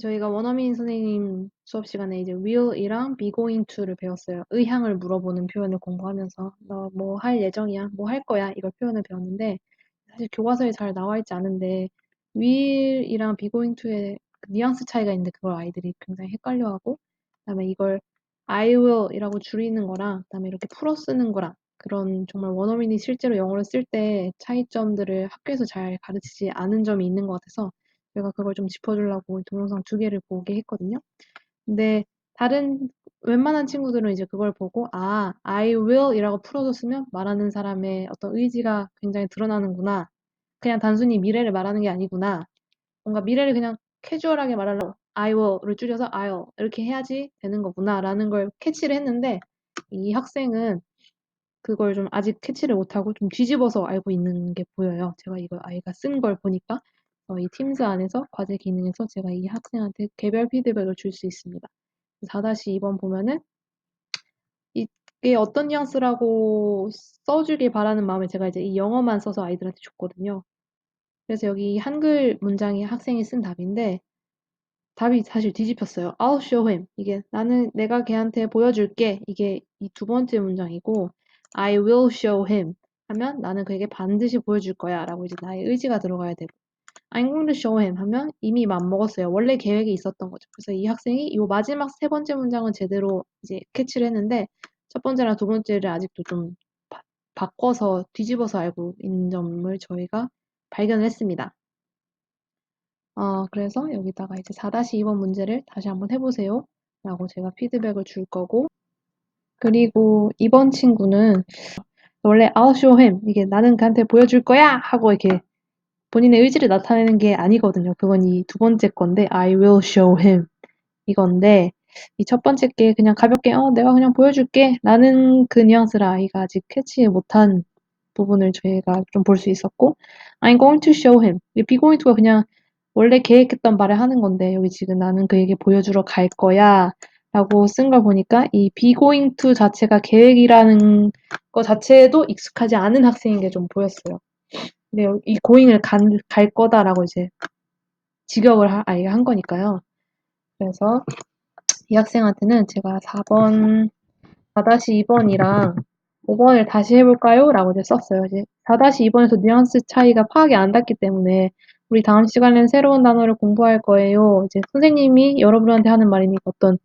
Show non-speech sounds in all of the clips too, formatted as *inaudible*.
저희가 원어민 선생님 수업 시간에 이제 will이랑 be going to를 배웠어요. 의향을 물어보는 표현을 공부하면서 너 뭐 할 예정이야? 뭐 할 거야? 이걸 표현을 배웠는데 사실 교과서에 잘 나와 있지 않은데 will이랑 be going to의 그 뉘앙스 차이가 있는데 그걸 아이들이 굉장히 헷갈려하고 그다음에 이걸 I will이라고 줄이는 거랑 그다음에 이렇게 풀어 쓰는 거랑 그런 정말 원어민이 실제로 영어를 쓸 때 차이점들을 학교에서 잘 가르치지 않은 점이 있는 것 같아서 제가 그걸 좀 짚어주려고 동영상 두 개를 보게 했거든요. 근데 다른 웬만한 친구들은 이제 그걸 보고 아, I will 이라고 풀어줬으면 말하는 사람의 어떤 의지가 굉장히 드러나는구나. 그냥 단순히 미래를 말하는 게 아니구나. 뭔가 미래를 그냥 캐주얼하게 말하려고 I will을 줄여서 I'll 이렇게 해야지 되는 거구나 라는 걸 캐치를 했는데 이 학생은 그걸 좀 아직 캐치를 못하고 좀 뒤집어서 알고 있는 게 보여요. 제가 이걸 아이가 쓴 걸 보니까 어, 이 팀즈 안에서 과제 기능에서 제가 이 학생한테 개별 피드백을 줄 수 있습니다. 4-2번 보면은 이게 어떤 뉘앙스라고 써주길 바라는 마음에 제가 이제 이 영어만 써서 아이들한테 줬거든요. 그래서 여기 한글 문장이 학생이 쓴 답인데 답이 사실 뒤집혔어요. I'll show him. 이게 나는 내가 걔한테 보여줄게. 이게 이 두 번째 문장이고 I will show him 하면 나는 그에게 반드시 보여줄 거야 라고 이제 나의 의지가 들어가야 되고 I'm going to show him 하면 이미 맘먹었어요. 원래 계획이 있었던 거죠. 그래서 이 학생이 이 마지막 세 번째 문장은 제대로 이제 캐치를 했는데 첫 번째랑 두 번째를 아직도 좀 바, 바꿔서 뒤집어서 알고 있는 점을 저희가 발견을 했습니다. 어, 그래서 여기다가 이제 4-2번 문제를 다시 한번 해보세요. 라고 제가 피드백을 줄 거고 그리고 이번 친구는 원래 I'll show him 이게 나는 그한테 보여줄 거야 하고 이렇게 본인의 의지를 나타내는 게 아니거든요. 그건 이 두 번째 건데 I will show him 이건데 이 첫 번째 게 그냥 가볍게 어 내가 그냥 보여줄게 라는 그 뉘앙스를 아이가 아직 캐치 못한 부분을 저희가 좀 볼 수 있었고 I'm going to show him be going to가 그냥 원래 계획했던 말을 하는 건데 여기 지금 나는 그에게 보여주러 갈 거야 라고 쓴 걸 보니까 이 be going to 자체가 계획이라는 거 자체도 익숙하지 않은 학생인 게 좀 보였어요. 근데 이 고잉을 간, 갈 거다라고 이제 직역을 하, 아이가 한 거니까요. 그래서 이 학생한테는 제가 4번, 4-2번이랑 5번을 다시 해볼까요? 라고 이제 썼어요. 이제 4-2번에서 뉘앙스 차이가 파악이 안 닿기 때문에 우리 다음 시간에는 새로운 단어를 공부할 거예요. 이제 선생님이 여러분한테 하는 말이니까 어떤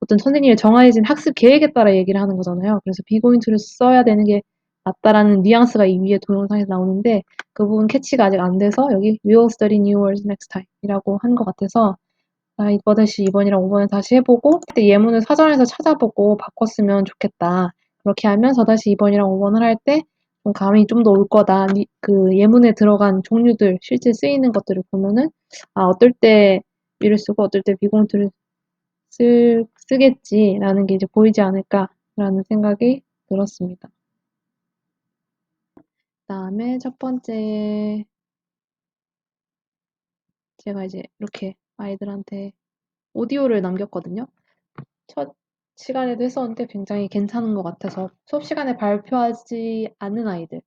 어떤 선생님이 정해진 학습 계획에 따라 얘기를 하는 거잖아요. 그래서 비고인트를 써야 되는 게 맞다라는 뉘앙스가 이 위에 동영상에서 나오는데 그 부분 캐치가 아직 안 돼서 여기 We will study new words next time 이라고 한 것 같아서 아, 이번 다시 2번이랑 5번을 다시 해보고 그때 예문을 사전에서 찾아보고 바꿨으면 좋겠다. 그렇게 하면 4-2번이랑 5번을 할 때 좀 감이 좀 더 올 거다. 그 예문에 들어간 종류들, 실제 쓰이는 것들을 보면은 아, 어떨 때 위를 쓰고 어떨 때 비공투를 쓰, 쓰겠지라는 게 이제 보이지 않을까라는 생각이 들었습니다. 다음에 첫 번째 제가 이제 이렇게 아이들한테 오디오를 남겼거든요. 첫 시간에도 했었는데 굉장히 괜찮은 것 같아서 수업 시간에 발표하지 않는 아이들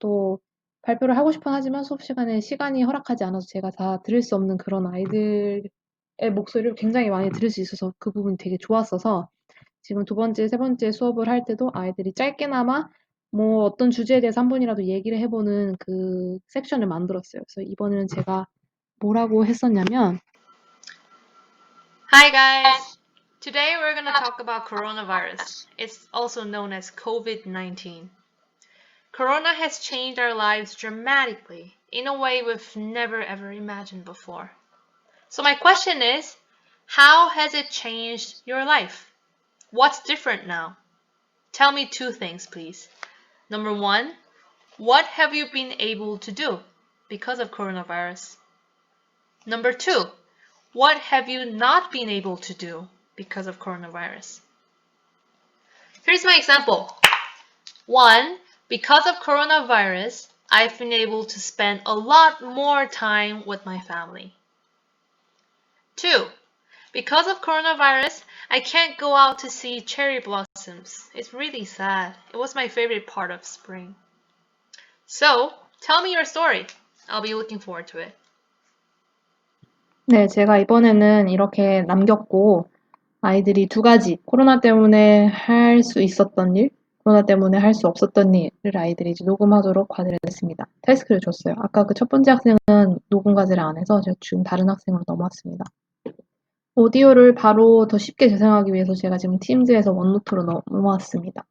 또 발표를 하고 싶어 하지만 수업 시간에 시간이 허락하지 않아서 제가 다 들을 수 없는 그런 아이들의 목소리를 굉장히 많이 들을 수 있어서 그 부분이 되게 좋았어서 지금 두 번째, 세 번째 수업을 할 때도 아이들이 짧게나마 뭐 어떤 주제에 대해서 한 번이라도 얘기를 해보는 그 섹션을 만들었어요. 그래서 이번에는 제가 뭐라고 했었냐면 Hi guys! Today we're going to talk about coronavirus. It's also known as COVID-19. Corona has changed our lives dramatically in a way we've never ever imagined before. So my question is, how has it changed your life? What's different now? Tell me two things, please. Number one, what have you been able to do because of coronavirus? Number two, what have you not been able to do because of coronavirus? Here's my example. One, because of coronavirus, I've been able to spend a lot more time with my family. Two, because of coronavirus, I can't go out to see cherry blossoms. It's really sad. It was my favorite part of spring. So, tell me your story. I'll be looking forward to it. 네, 제가 이번에는 이렇게 남겼고, 아이들이 두 가지, 코로나 때문에 할 수 있었던 일, 코로나 때문에 할 수 없었던 일을 아이들이 이제 녹음하도록 과제를 냈습니다. 태스크를 줬어요. 아까 그 첫 번째 학생은 녹음 과제를 안 해서 제가 지금 다른 학생으로 넘어왔습니다. 오디오를 바로 더 쉽게 재생하기 위해서 제가 지금 팀즈에서 원노트로 넘어왔습니다.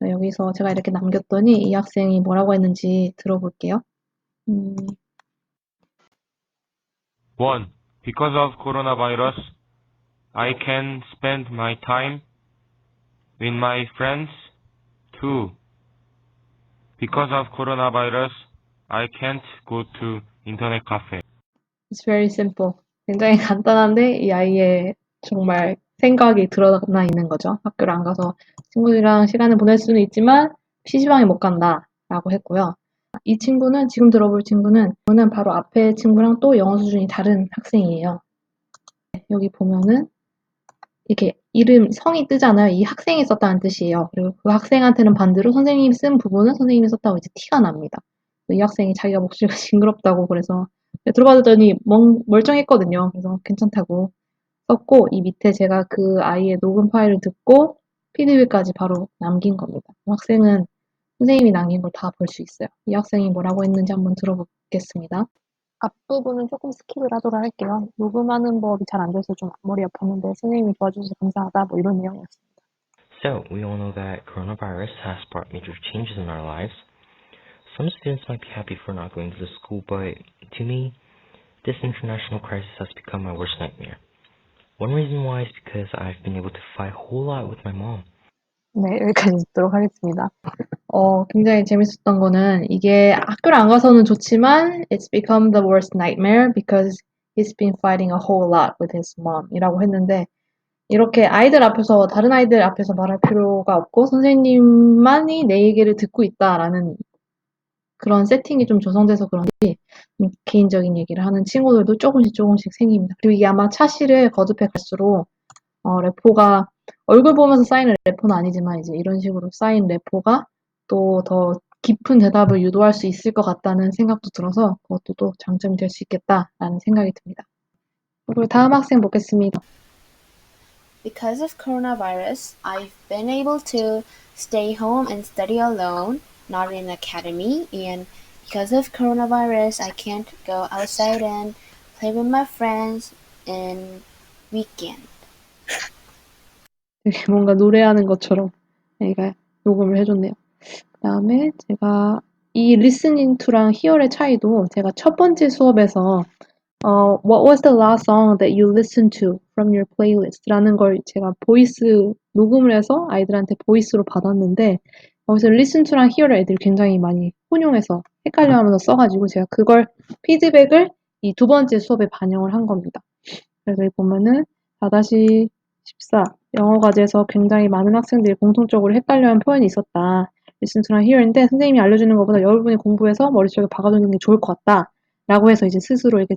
여기서 제가 이렇게 남겼더니 이 학생이 뭐라고 했는지 들어볼게요. 음, 1. Because of coronavirus, I can spend my time with my friends. 2. Because of coronavirus, I can't go to internet cafe. It's very simple. 굉장히 간단한데 이 아이의 정말 생각이 드러나 있는 거죠. 학교를 안 가서 친구들이랑 시간을 보낼 수는 있지만 PC방에 못 간다 라고 했고요. 이 친구는 지금 들어볼 친구는 저는 바로 앞에 친구랑 또 영어 수준이 다른 학생이에요. 여기 보면은 이렇게 이름 성이 뜨잖아요. 이 학생이 썼다는 뜻이에요. 그리고 그 학생한테는 반대로 선생님이 쓴 부분은 선생님이 썼다고 이제 티가 납니다. 이 학생이 자기가 목소리가 *laughs* 징그럽다고 그래서 들어봤더니 멍, 멀쩡했거든요. 그래서 괜찮다고 썼고 이 밑에 제가 그 아이의 녹음 파일을 듣고 피드백까지 바로 남긴 겁니다. 학생은 선생님이 남긴 걸 다 볼 수 있어요. 이 학생이 뭐라고 했는지 한번 들어보겠습니다. 앞부분은 조금 스킵을 하도록 할게요. 녹음하는 법이 잘 안 돼서 좀 머리 아팠는데 선생님이 도와주셔서 감사하다 뭐 이런 내용이었습니다. So, we all know that coronavirus has brought major changes in our lives. Some students might be happy for not going to the school, but to me, this international crisis has become my worst nightmare. One reason why is because I've been able to fight a whole lot with my mom. 네, 여기까지 듣도록 하겠습니다. 어, 굉장히 재밌었던 거는 이게 학교를 안 가서는 좋지만 it's become the worst nightmare because he's been fighting a whole lot with his mom 이라고 했는데 이렇게 아이들 앞에서 다른 아이들 앞에서 말할 필요가 없고 선생님만이 내 얘기를 듣고 있다라는 그런 세팅이 좀 조성돼서 그런지 개인적인 얘기를 하는 친구들도 조금씩 조금씩 생깁니다. 그리고 이게 아마 차시를 거듭해 갈수록 어, 레포가 얼굴 보면서 쌓이는 레포는 아니지만 이제 이런 식으로 쌓인 레포가 또 더 깊은 대답을 유도할 수 있을 것 같다는 생각도 들어서 그것도 또 장점이 될 수 있겠다라는 생각이 듭니다. 그리고 다음 학생 보겠습니다. Because of coronavirus, I've been able to stay home and study alone, not in academy, and because of coronavirus, I can't go outside and play with my friends in weekend. 되게 뭔가 노래하는 것처럼 애가 녹음을 해줬네요. 그 다음에 제가 이 listening to랑 hear의 차이도 제가 첫 번째 수업에서 어, What was the last song that you listened to from your playlist? 라는 걸 제가 보이스 녹음을 해서 아이들한테 보이스로 받았는데 거기서 listen to랑 hear를 애들이 굉장히 많이 혼용해서 헷갈려하면서 써가지고 제가 그걸 피드백을 이 두 번째 수업에 반영을 한 겁니다. 그래서 여기 보면은 4-14 영어 과제에서 굉장히 많은 학생들이 공통적으로 헷갈려하는 표현이 있었다. listen to랑 hear인데 선생님이 알려주는 것보다 여러분이 공부해서 머릿속에 박아두는 게 좋을 것 같다. 라고 해서 이제 스스로 이렇게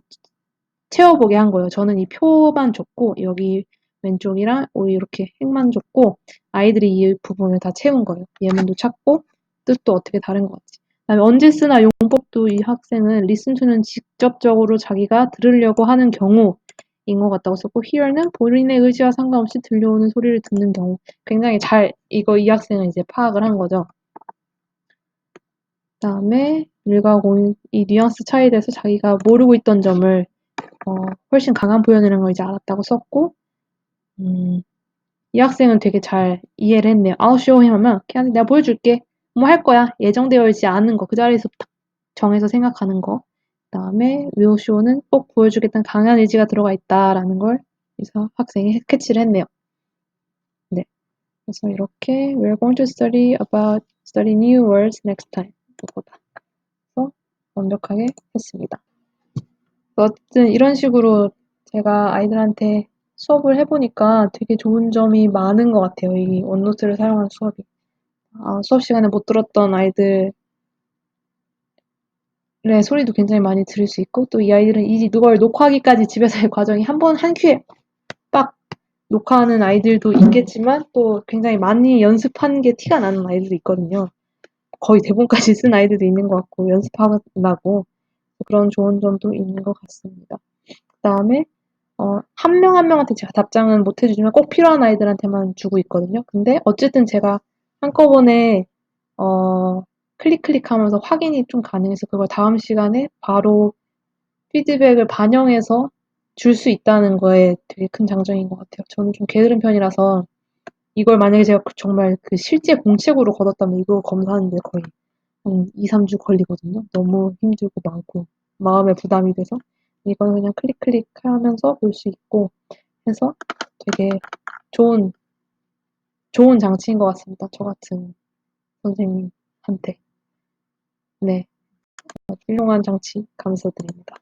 채워보게 한 거예요. 저는 이 표만 줬고 여기 왼쪽이랑 이렇게 행만 줬고 아이들이 이 부분을 다 채운 거예요. 예문도 찾고 뜻도 어떻게 다른 것 같지. 그다음에 언제 쓰나 용법도 이 학생은 to는 직접적으로 자기가 들으려고 하는 경우 인 것 같다고 썼고 hear는 본인의 의지와 상관없이 들려오는 소리를 듣는 경우 굉장히 잘 이거 이 학생은 이제 파악을 한 거죠. 그다음에 일과고 이 뉘앙스 차이에 대해서 자기가 모르고 있던 점을 어, 훨씬 강한 표현이라는 걸 이제 알았다고 썼고 음, 이 학생은 되게 잘 이해를 했네요. I'll show him 하면 그냥 내가 보여줄게. 뭐 할 거야. 예정되어 있지 않은 거. 그 자리에서 딱 정해서 생각하는 거. 그 다음에 will show는 꼭 보여주겠다는 강한 의지가 들어가 있다라는 걸 그래서 학생이 캐치를 했네요. 네. 그래서 이렇게 we're going to study about study new words next time. 그거다. 그래서 완벽하게 했습니다. 어쨌든 이런 식으로 제가 아이들한테 수업을 해보니까 되게 좋은 점이 많은 것 같아요. 이 원노트를 사용한 수업이. 아, 수업 시간에 못 들었던 아이들의 소리도 굉장히 많이 들을 수 있고 또 이 아이들은 이 이걸 녹화하기까지 집에서의 과정이 한 번 한 큐에 빡 녹화하는 아이들도 있겠지만 또 굉장히 많이 연습한 게 티가 나는 아이들도 있거든요. 거의 대본까지 쓴 아이들도 있는 것 같고 연습하고 그런 좋은 점도 있는 것 같습니다. 그 다음에 한 명 한 명한테 제가 답장은 못 해주지만 꼭 필요한 아이들한테만 주고 있거든요. 근데 어쨌든 제가 한꺼번에 어, 클릭 클릭하면서 확인이 좀 가능해서 그걸 다음 시간에 바로 피드백을 반영해서 줄 수 있다는 거에 되게 큰 장점인 것 같아요. 저는 좀 게으른 편이라서 이걸 만약에 제가 그 정말 그 실제 공책으로 걷었다면 이거 검사하는데 거의 한 2, 3주 걸리거든요. 너무 힘들고 많고 마음에 부담이 돼서 이거는 그냥 클릭 클릭 하면서 볼 수 있고 해서 되게 좋은 좋은 장치인 것 같습니다. 저 같은 선생님한테 네 훌륭한 장치 감사드립니다.